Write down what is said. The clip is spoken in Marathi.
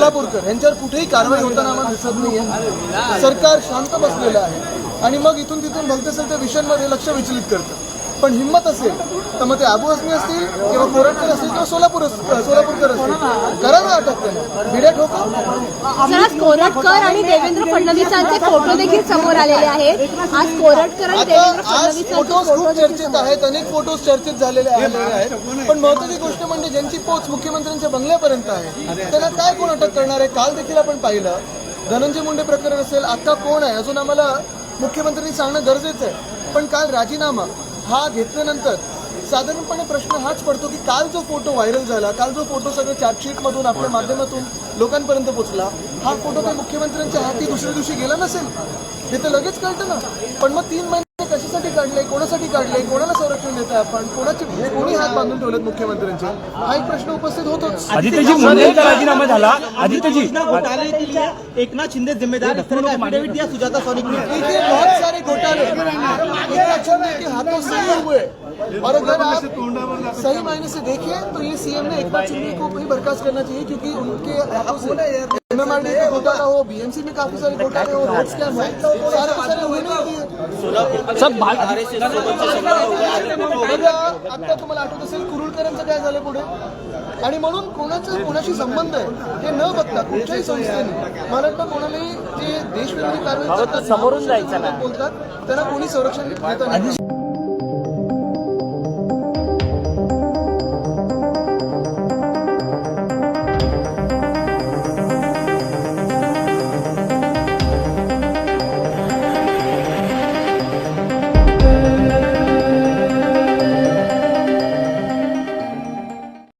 सोलापूरकर यांच्यावर कुठेही कारवाई होताना आम्हाला दिसत नाहीये. सरकार शांत बसलेलं आहे. आणि मग इथून तिथून भलते सलते विषयांमध्ये लक्ष विचलित करतं. पण हिंमत असेल तर मग ते आबू असमी असतील किंवा कोरटकर असतील किंवा सोलापूर सोलापूरकर असतील. करा ना अटक त्यांना. भिड्या ठोका. कोरटकर आणि देवेंद्र फडणवीसांचे फोटो देखील समोर आलेले आहेत. आज कोरटकर आणि देवेंद्र आज फोटोज फोटो खूप चर्चेत आहेत अनेक फोटोज चर्चेत झालेले आलेले आहेत. पण महत्वाची गोष्ट म्हणजे ज्यांची पोच मुख्यमंत्र्यांच्या बंगल्यापर्यंत आहे त्यांना काय कोण अटक करणार आहे? काल देखील आपण पाहिलं. धनंजय मुंडे प्रकरण असेल आता कोण आहे? अजून आम्हाला मुख्यमंत्र्यांनी सांगणं गरजेचं आहे. पण काल राजीनामा हा घेतल्यानंतर साधारणपणे प्रश्न हाच पडतो की काल जो फोटो व्हायरल झाला काल जो फोटो सगळं चार्जशीट मधून आपल्या माध्यमातून लोकांपर्यंत पोहोचला हा फोटो काही मुख्यमंत्र्यांच्या हाती दुसऱ्या दिवशी गेला नसेल? हे तर लगेच कळतं ना. पण मग तीन महिने कशासाठी काढले कोणासाठी काढले कोणाला संरक्षण देत आपण कोणाचे कोणी हात बांधून ठेवलेत मुख्यमंत्र्यांचे? हा एक प्रश्न उपस्थित होतोच. आदित्यजी राजीनामा झाला. आदित्यजी घोटाले के लिए एकनाथ शिंदे जिम्मेदार. सुजाता देखिए बहुत सारे घोटाले के हाथों सही हुए और अगर आप सही मायने से देखिए तो ये सीएम ने एकनाथ शिंदे को भी बर्खास्त करना चाहिए क्योंकि उनके हाथों से एमएमआरडी का घोटाला हो बीएमसी में काफी सारे घोटाले हो रोड स्कैम हो सारे के सारे ही सब बघा, आता तुम्हाला आठवत असेल कुरुळकरांचं काय झालं पुढे आणि म्हणून कोणाचं कोणाशी संबंध आहे हे न बघता कुठच्याही संस्थेने मला देशविरोधी कारवाई समोरून जायचं बोलतात त्यांना कोणी संरक्षण देतं नाही.